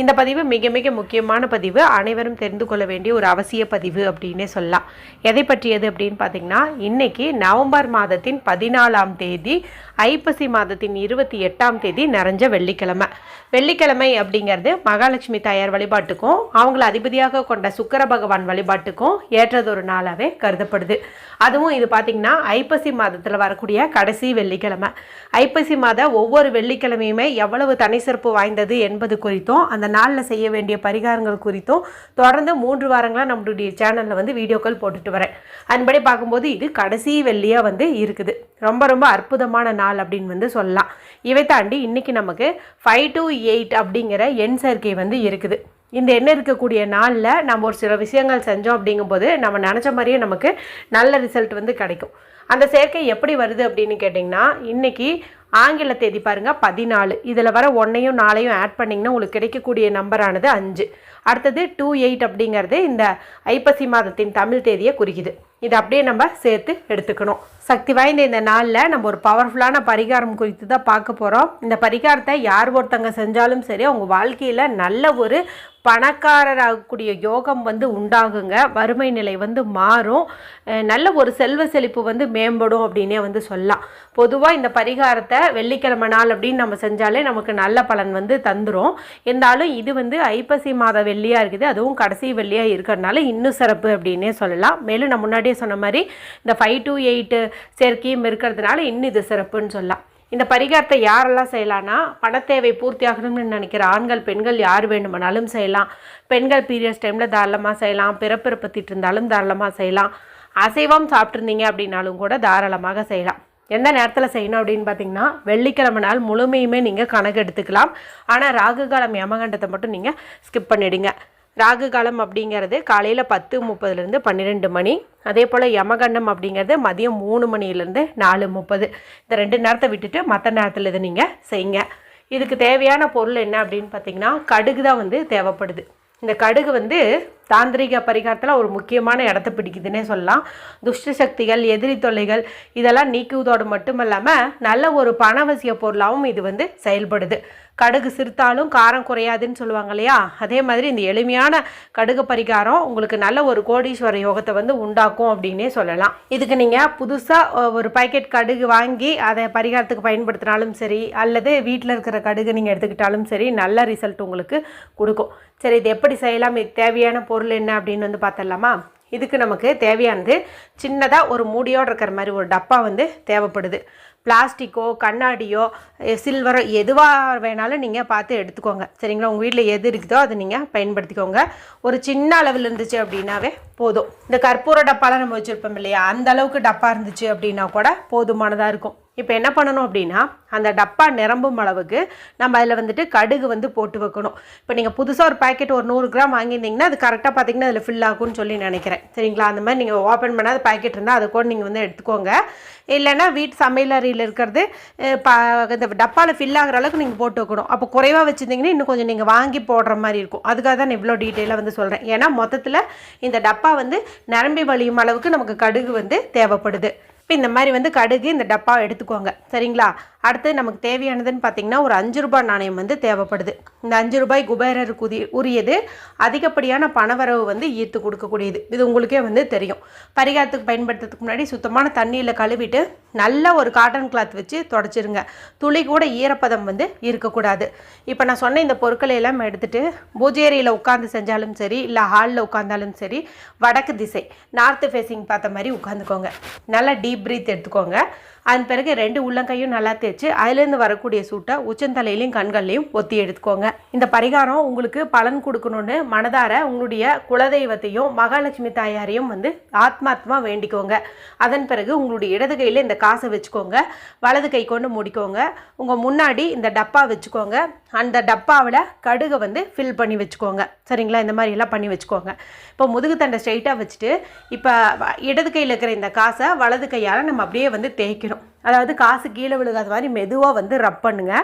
இந்த பதிவு மிக மிக முக்கியமான பதிவு. அனைவரும் தெரிந்து கொள்ள வேண்டிய ஒரு அவசிய பதிவு அப்படின்னே சொல்லலாம். எதை பற்றியது அப்படின்னு பார்த்தீங்கன்னா இன்னைக்கு நவம்பர் மாதத்தின் பதினாலாம் தேதி ஐப்பசி மாதத்தின் இருபத்தி எட்டாம் தேதி நிறைஞ்ச வெள்ளிக்கிழமை. வெள்ளிக்கிழமை அப்படிங்கிறது மகாலட்சுமி தாயார் வழிபாட்டுக்கும் அவங்கள அதிபதியாக கொண்ட சுக்கர பகவான் வழிபாட்டுக்கும் ஏற்றதொரு நாளாகவே கருதப்படுது. அதுவும் இது பார்த்திங்கன்னா ஐப்பசி மாதத்தில் வரக்கூடிய கடைசி வெள்ளிக்கிழமை. ஐப்பசி மாத ஒவ்வொரு வெள்ளிக்கிழமையுமே எவ்வளவு தனி சிறப்பு வாய்ந்தது என்பது குறித்தும் அந்த நாளில் செய்ய வேண்டிய பரிகாரங்கள் குறித்தும் தொடர்ந்து மூன்று வாரங்களாக நம்மளுடைய சேனலில் வந்து வீடியோக்கள் போட்டுட்டு வரேன். அதன்படி பார்க்கும்போது இது கடைசி வெள்ளியாக வந்து இருக்குது. ரொம்ப ரொம்ப அற்புதமான நாள் அப்படின்னு வந்து சொல்லலாம். இவை தாண்டி இன்றைக்கி நமக்கு ஃபைவ் டு எயிட் அப்படிங்கிற எண் சேர்க்கை வந்து இருக்குது. இந்த எண்ணெய் இருக்கக்கூடிய நாளில் நம்ம ஒரு சில விஷயங்கள் செஞ்சோம் அப்படிங்கும்போது நம்ம நினச்ச மாதிரியே நமக்கு நல்ல ரிசல்ட் வந்து கிடைக்கும். அந்த சேர்க்கை எப்படி வருது அப்படின்னு கேட்டிங்கன்னா இன்றைக்கி ஆங்கில தேதி பாருங்கள் பதினாலு. இதில் வர ஒன்றையும் நாளையும் ஆட் பண்ணிங்கன்னா உங்களுக்கு கிடைக்கக்கூடிய நம்பரானது அஞ்சு. அடுத்தது டூ எயிட் அப்படிங்கிறது இந்த ஐப்பசி மாதத்தின் தமிழ் தேதியை குறிக்குது. இதை அப்படியே நம்ம சேர்த்து எடுத்துக்கணும். சக்தி வாய்ந்த இந்த நாளில் நம்ம ஒரு பவர்ஃபுல்லான பரிகாரம் குறித்து தான் பார்க்க போகிறோம் இந்த பரிகாரத்தை யார் ஒருத்தங்க செஞ்சாலும் சரி அவங்க வாழ்க்கையில் நல்ல ஒரு பணக்காரராகக்கூடிய யோகம் வந்து உண்டாகுங்க. வறுமை நிலை வந்து மாறும். நல்ல ஒரு செல்வ செழிப்பு வந்து மேம்படும் அப்படின்னே வந்து சொல்லலாம். பொதுவாக இந்த பரிகாரத்தை வெள்ளிக்கிழமை நாள் அப்படின்னு நம்ம செஞ்சாலே நமக்கு நல்ல பலன் வந்து தந்துடும் இருந்தாலும் இது வந்து ஐப்பசி மாத வெள்ளியாக இருக்குது. அதுவும் கடைசி வெள்ளியாக இருக்கிறதுனால இன்னும் சிறப்பு அப்படின்னே சொல்லலாம். மேலும் நான் முன்னாடியே சொன்ன மாதிரி இந்த ஃபைவ் டு எயிட்டு சேர்க்கையும் இருக்கிறதுனால இன்னும் இது சிறப்புன்னு சொல்லலாம். இந்த பரிகாரத்தை யாரெல்லாம் செய்யலாம்னா பணத்தேவை பூர்த்தி ஆகணும்னு நினைக்கிற ஆண்கள் பெண்கள் யார் வேண்டுமானாலும் செய்யலாம். பெண்கள் பீரியட்ஸ் டைமில் தாராளமாக செய்யலாம். பிறப்பிற பற்றிட்டு இருந்தாலும் தாராளமாக செய்யலாம். அசைவம் சாப்பிட்ருந்தீங்க அப்படின்னாலும் கூட தாராளமாக செய்யலாம். எந்த நேரத்தில் செய்யணும் அப்படின்னு பார்த்தீங்கன்னா வெள்ளிக்கிழமை நாள் முழுமையுமே நீங்கள் கணக்கு எடுத்துக்கலாம். ஆனால் ராகு காலம் யமகண்டத்தை மட்டும் நீங்கள் ஸ்கிப் பண்ணிடுங்க. ராகு காலம் அப்படிங்கிறது காலையில் பத்து முப்பதுலேருந்து பன்னிரெண்டு மணி. அதே போல் யமகண்டம் அப்படிங்கிறது மதியம் மூணு மணிலேருந்து நாலு முப்பது. இந்த ரெண்டு நேரத்தை விட்டுட்டு மற்ற நேரத்தில் இதை நீங்கள் செய்யுங்க. இதுக்கு தேவையான பொருள் என்ன அப்படின்னு பார்த்தீங்கன்னா கடுகு தான் வந்து தேவைப்படுது. இந்த கடுகு வந்து தாந்திரிக பரிகாரத்தில் ஒரு முக்கியமான இடத்த பிடிக்குதுன்னே சொல்லலாம். துஷ்ட சக்திகள் எதிரி தொல்லைகள் இதெல்லாம் நீக்குவதோடு மட்டும் இல்லாமல் நல்ல ஒரு பணவசிய பொருளாகவும் இது வந்து செயல்படுது. கடுகு சிறுத்தாலும் காரம் குறையாதுன்னு சொல்லுவாங்க இல்லையா? அதே மாதிரி இந்த எளிமையான கடுகு பரிகாரம் உங்களுக்கு நல்ல ஒரு கோடீஸ்வர யோகத்தை வந்து உண்டாக்கும் அப்படின்னே சொல்லலாம். இதுக்கு நீங்கள் புதுசாக ஒரு பாக்கெட் கடுகு வாங்கி அதை பரிகாரத்துக்கு பயன்படுத்தினாலும் சரி அல்லது வீட்டில் இருக்கிற கடுகு நீங்கள் எடுத்துக்கிட்டாலும் சரி நல்ல ரிசல்ட் உங்களுக்கு கொடுக்கும். சரி இது எப்படி செய்யலாம்? இது தேவையான பொருள் பொருள் என்ன அப்படின்னு வந்து பார்த்துடலாமா? இதுக்கு நமக்கு தேவையானது சின்னதாக ஒரு மூடியோடு இருக்கிற மாதிரி ஒரு டப்பா வந்து தேவைப்படுது. பிளாஸ்டிக்கோ கண்ணாடியோ சில்வரோ எதுவாக வேணாலும் நீங்கள் பார்த்து எடுத்துக்கோங்க. சரிங்களா? உங்கள் வீட்டில் எது இருக்குதோ அதை நீங்கள் பயன்படுத்திக்கோங்க. ஒரு சின்ன அளவில் இருந்துச்சு அப்படின்னாவே போதும். இந்த கற்பூர டப்பாலாம் நம்ம வச்சுருப்போம் இல்லையா? அந்த அளவுக்கு டப்பா இருந்துச்சு அப்படின்னா கூட போதுமானதாக இருக்கும். இப்போ என்ன பண்ணணும் அப்படின்னா அந்த டப்பா நிரம்பும் அளவுக்கு நம்ம அதில் வந்துட்டு கடுகு வந்து போட்டு வைக்கணும். இப்போ நீங்கள் புதுசாக ஒரு பாக்கெட் ஒரு நூறு கிராம் வாங்கியிருந்தீங்கன்னா அது கரெக்டாக பார்த்தீங்கன்னா அதில் ஃபில் ஆகும்னு சொல்லி நினைக்கிறேன். சரிங்களா? அந்த மாதிரி நீங்கள் ஓப்பன் பண்ணாத பாக்கெட் இருந்தால் அதை கூட நீங்கள் வந்து எடுத்துக்கோங்க. இல்லைன்னா வீட்டு சமையலறையில் இருக்கிறது ப இந்த டப்பாவில் ஃபில் ஆகிற அளவுக்கு நீங்கள் போட்டு வைக்கணும். அப்போ குறைவாக வச்சுருந்தீங்கன்னா இன்னும் கொஞ்சம் நீங்கள் வாங்கி போடுற மாதிரி இருக்கும். அதுக்காக தான் நான் இவ்வளோ டீட்டெயிலாக வந்து சொல்கிறேன் ஏன்னா மொத்தத்தில் இந்த டப்பா வந்து நிரம்பி வழியும் அளவுக்கு நமக்கு கடுகு வந்து தேவைப்படுது. இப்போ இந்த மாதிரி வந்து கடுகு இந்த டப்பாவை எடுத்துக்கோங்க. சரிங்களா? அடுத்து நமக்கு தேவையானதுன்னு பார்த்தீங்கன்னா ஒரு அஞ்சு ரூபாய் நாணயம் வந்து தேவைப்படுது. இந்த அஞ்சு ரூபாய் குபேரருக்கு உதி உரியது. அதிகப்படியான பணவரவு வந்து ஈர்த்து கொடுக்கக்கூடியது. இது உங்களுக்கே வந்து தெரியும். பரிகாரத்துக்கு பயன்படுத்துறதுக்கு முன்னாடி சுத்தமான தண்ணியில் கழுவிட்டு நல்ல ஒரு காட்டன் கிளாத் வச்சு தொடச்சிருங்க. துளி கூட ஈரப்பதம் வந்து இருக்கக்கூடாது. இப்போ நான் சொன்ன இந்த பொருட்களை எல்லாம் எடுத்துகிட்டு பூஜேரியில் உட்காந்து செஞ்சாலும் சரி இல்லை ஹாலில் உட்காந்தாலும் சரி வடக்கு திசை நார்த்து ஃபேஸிங் பார்த்த மாதிரி உட்காந்துக்கோங்க நல்லா டீப் பிரீத் எடுத்துக்கோங்க. அதன் பிறகு ரெண்டு உள்ளங்கையும் நல்லா வச்சு அதுலேருந்து வரக்கூடிய சூட்டை உச்சந்தலையிலையும் கண்கள்லையும் ஒத்தி எடுத்துக்கோங்க. இந்த பரிகாரம் உங்களுக்கு பலன் கொடுக்கணும்னு மனதார உங்களுடைய குலதெய்வத்தையும் மகாலட்சுமி தாயாரையும் வந்து ஆத்மாத்மா வேண்டிக்கோங்க. அதன் பிறகு உங்களுடைய இடது கையில் இந்த காசை வச்சுக்கோங்க. வலது கை கொண்டு முடிக்கோங்க. உங்கள் முன்னாடி இந்த டப்பா வச்சுக்கோங்க. அந்த டப்பாவில் கடுகை வந்து ஃபில் பண்ணி வச்சுக்கோங்க. சரிங்களா? இந்த மாதிரி எல்லாம் பண்ணி வச்சுக்கோங்க. இப்போ முதுகு தண்டை ஸ்ட்ரைட்டாக வச்சுட்டு இப்போ வ- இடது கையில் இருக்கிற இந்த காசை வலது கையால் நம்ம அப்படியே வந்து தேய்க்கணும். அதாவது காசு கீழே விழுகாத மாதிரி மெதுவாக வந்து ரப் பண்ணுங்க.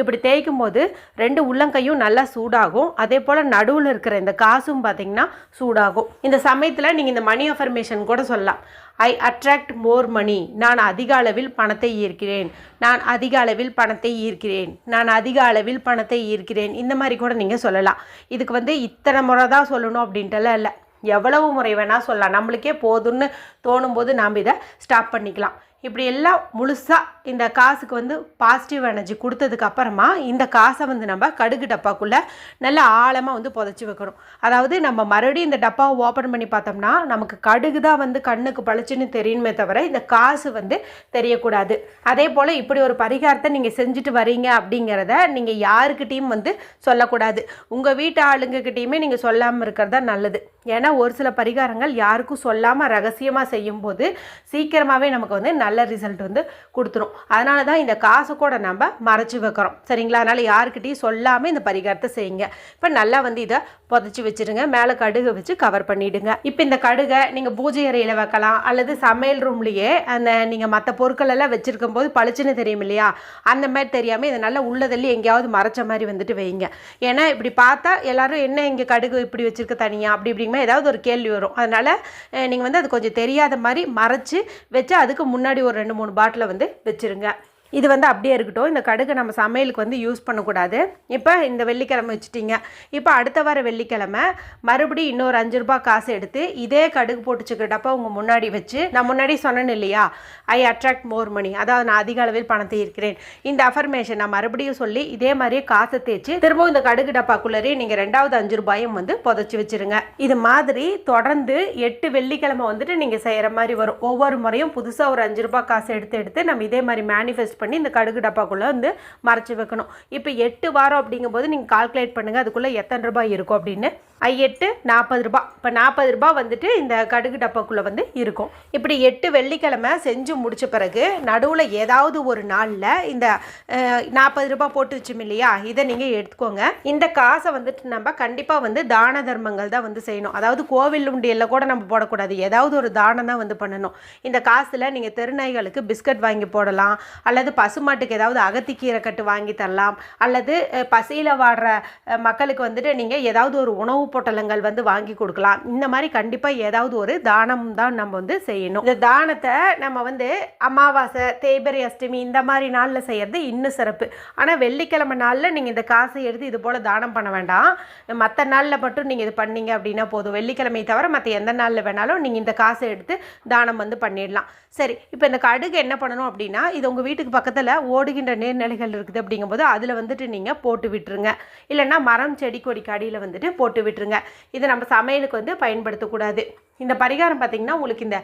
இப்படி தேய்க்கும் போது ரெண்டு உள்ளங்கையும் நல்லா சூடாகும். அதே போல் நடுவில் இருக்கிற இந்த காசும் பார்த்தீங்கன்னா சூடாகும். இந்த சமயத்தில் நீங்கள் இந்த மணி அஃபர்மேஷன் கூட சொல்லலாம். ஐ அட்ராக்ட் மோர் மணி நான் அதிக அளவில் பணத்தை ஈர்க்கிறேன். நான் அதிக அளவில் பணத்தை ஈர்க்கிறேன். நான் அதிக அளவில் பணத்தை ஈர்க்கிறேன். இந்த மாதிரி கூட நீங்கள் சொல்லலாம். இதுக்கு வந்து இத்தனை முறை தான் சொல்லணும் அப்படின்ட்டுலாம் இல்லை. எவ்வளவு முறை வேணால் சொல்லலாம். நம்மளுக்கே போதும்னு தோணும்போது நாம் இதை ஸ்டாப் பண்ணிக்கலாம். இப்படி எல்லாம் முழுசாக இந்த காசுக்கு வந்து பாசிட்டிவ் எனர்ஜி கொடுத்ததுக்கு அப்புறமா இந்த காசை வந்து நம்ம கடுகு டப்பாக்குள்ளே நல்லா ஆழமாக வந்து புதைச்சி வைக்கணும். அதாவது நம்ம மறுபடியும் இந்த டப்பாவை ஓப்பன் பண்ணி பார்த்தோம்னா நமக்கு கடுகு தான் வந்து கண்ணுக்கு பளிச்சுன்னு தெரியணுமே தவிர இந்த காசு வந்து தெரியக்கூடாது. அதே போல் இப்படி ஒரு பரிகாரத்தை நீங்கள் செஞ்சுட்டு வரீங்க அப்படிங்கிறத நீங்கள் யாருக்கிட்டேயும் வந்து சொல்லக்கூடாது. உங்கள் வீட்டு ஆளுங்கக்கிட்டேயுமே நீங்கள் சொல்லாமல் இருக்கிறதா நல்லது. ஏன்னா ஒரு சில பரிகாரங்கள் யாருக்கும் சொல்லாமல் ரகசியமாக செய்யும்போது சீக்கிரமாகவே நமக்கு வந்து நல்ல ரிசல்ட் வந்து கொடுத்துரும். அதனால தான் இந்த காசு கூட நம்ம மறைச்சி வைக்கிறோம். சரிங்களா? அதனால் யாருக்கிட்டையும் சொல்லாமல் இந்த பரிகாரத்தை செய்யுங்க. இப்போ நல்லா வந்து இதை புதைச்சி வச்சிருங்க. மேலே கடுகு வச்சு கவர் பண்ணிவிடுங்க இப்போ இந்த கடுகை நீங்கள் பூஜை அறையில் வைக்கலாம். அல்லது சமையல் ரூம்லேயே அந்த நீங்கள் மற்ற பொருட்கள் எல்லாம் வச்சுருக்கும் போது பளிச்சுன்னு தெரியும் இல்லையா? அந்த மாதிரி தெரியாமல் இதை நல்லா உள்ளதள்ளி எங்கேயாவது மறைச்ச மாதிரி வந்துட்டு வைங்க. ஏன்னா இப்படி பார்த்தா எல்லோரும் என்ன இங்கே கடுகு இப்படி வச்சுருக்க தனியாக அப்படி இப்படி இப்படிங்குமா ஏதாவது ஒரு கேள்வி வரும். அதனால் நீங்கள் வந்து அது கொஞ்சம் தெரியாத மாதிரி மறைச்சி வச்சு அதுக்கு முன்னாடி ஒரு ரெண்டு மூணு பாட்டிலை வந்து வச்சுருங்க. இது வந்து அப்படியே இருக்கட்டும். இந்த கடுகு நம்ம சமையலுக்கு வந்து யூஸ் பண்ணக்கூடாது. இப்போ இந்த வெள்ளிக்கிழமை வச்சுட்டிங்க. இப்போ அடுத்த வார வெள்ளிக்கிழமை மறுபடியும் இன்னொரு அஞ்சு ரூபாய் காசு எடுத்து இதே கடுகு போட்டுச்சுக்க டப்பா உங்கள் முன்னாடி வச்சு நான் முன்னாடி சொன்னேன் இல்லையா? ஐ அட்ராக்ட் மோர் மணி அதாவது நான் அதிக அளவில் பணத்தை இருக்கிறேன் இந்த அஃபர்மேஷன் நான் மறுபடியும் சொல்லி இதே மாதிரியே காசை தேய்ச்சி திரும்பவும் இந்த கடுகு டப்பாக்குள்ளரே நீங்கள் ரெண்டாவது அஞ்சு ரூபாயும் வந்து புதைச்சி வச்சிருங்க. இது மாதிரி தொடர்ந்து எட்டு வெள்ளிக்கிழமை வந்துட்டு நீங்கள் செய்கிற மாதிரி வரும். ஒவ்வொரு முறையும் புதுசாக ஒரு அஞ்சு ரூபாய் காசு எடுத்து எடுத்து நம்ம இதே மாதிரி மேனிஃபெஸ்ட் பண்ணி இந்த கடுகு டப்பாக்குள்ளே வந்து மறைச்சி வைக்கணும். இப்போ எட்டு வாரம் அப்படிங்கும்போது நீங்கள் கால்குலேட் பண்ணுங்கள் அதுக்குள்ளே எத்தனை ரூபாய் இருக்கும் அப்படின்னு. ஐ எட்டு நாற்பது ரூபாய். இப்போ நாற்பது ரூபாய் வந்துட்டு இந்த கடுகு டப்பாக்குள்ளே வந்து இருக்கும். இப்படி எட்டு வெள்ளிக்கிழமை செஞ்சு முடித்த பிறகு நடுவில் ஏதாவது ஒரு நாளில் இந்த நாற்பது ரூபாய் போட்டு வச்சோம் இல்லையா? இதை நீங்கள் எடுத்துக்கோங்க. இந்த காசை வந்துட்டு நம்ம கண்டிப்பாக வந்து தான தர்மங்கள் தான் வந்து செய்யணும். அதாவது கோவில் உண்டியலில் கூட நம்ம போடக்கூடாது. ஏதாவது ஒரு தானம் தான் வந்து பண்ணணும். இந்த காசில் நீங்கள் தெருநாய்களுக்கு பிஸ்கட் வாங்கி போடலாம் அல்லது பசுமாட்டுக்கு ஏதாவது அகத்திக்கீரை கட்டு வாங்கி தரலாம். அல்லது பசியில் வாடுற மக்களுக்கு வந்துட்டு நீங்கள் ஏதாவது ஒரு உணவு பொட்டலங்கள் வந்து வாங்கி கொடுக்கலாம். இந்த மாதிரி கண்டிப்பாக ஏதாவது ஒரு தானம் தான் நம்ம வந்து செய்யணும். இந்த தானத்தை நம்ம வந்து அமாவாசை தேய்பரி அஷ்டமி இந்த மாதிரி நாளில் செய்கிறது இன்னும் சிறப்பு. ஆனால் வெள்ளிக்கிழமை நாளில் நீங்கள் இந்த காசை எடுத்து இது போல் தானம் பண்ண வேண்டாம். மற்ற நாளில் மட்டும் நீங்கள் இது பண்ணீங்க அப்படின்னா போதும். வெள்ளிக்கிழமை தவிர மற்ற எந்த நாளில் வேணாலும் நீங்கள் இந்த காசை எடுத்து தானம் வந்து பண்ணிடலாம். சரி இப்போ இந்த கடுகு என்ன பண்ணணும் அப்படின்னா இது உங்கள் வீட்டுக்கு பக்கத்தில் ஓடுகின்ற நீர்நிலைகள் இருக்குது அப்படிங்கும்போது அதில் வந்துட்டு நீங்கள் போட்டு விட்டுருங்க. இல்லைன்னா மரம் செடி கொடிக்கு அடியில் வந்துட்டு போட்டு விட்டுருங்க. இது நம்ம சமையலுக்கு வந்து பயன்படுத்தக்கூடாது. இந்த பரிகாரம் பார்த்திங்கன்னா உங்களுக்கு இந்த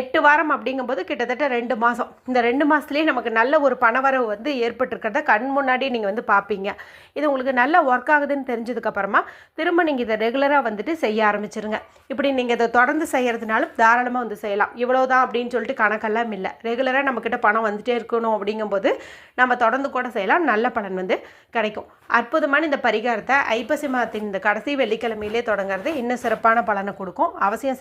எட்டு வாரம் அப்படிங்கும்போது கிட்டத்தட்ட ரெண்டு மாதம் இந்த ரெண்டு மாதத்துலேயே நமக்கு நல்ல ஒரு பணவரவு வந்து ஏற்பட்டிருக்கிறத கண் முன்னாடி நீங்கள் வந்து பார்ப்பீங்க இது உங்களுக்கு நல்லா ஒர்க் ஆகுதுன்னு தெரிஞ்சதுக்கப்புறமா திரும்ப நீங்கள் இதை ரெகுலராக வந்துட்டு செய்ய ஆரம்பிச்சிருங்க. இப்படி நீங்கள் இதை தொடர்ந்து செய்கிறதுனாலும் தாராளமாக வந்து செய்யலாம். இவ்வளோதான் அப்படின்னு சொல்லிட்டு கணக்கெல்லாம் இல்லை. ரெகுலராக நம்மக்கிட்ட பணம் வந்துகிட்டே இருக்கணும் அப்படிங்கும்போது நம்ம தொடர்ந்து கூட செய்யலாம். நல்ல பலன் வந்து கிடைக்கும். அற்புதமான இந்த பரிகாரத்தை ஐப்பசி மாதத்தின் இந்த கடைசி வெள்ளிக்கிழமையிலே தொடங்குறது இன்னும் சிறப்பான பலனை கொடுக்கும். அவசியம்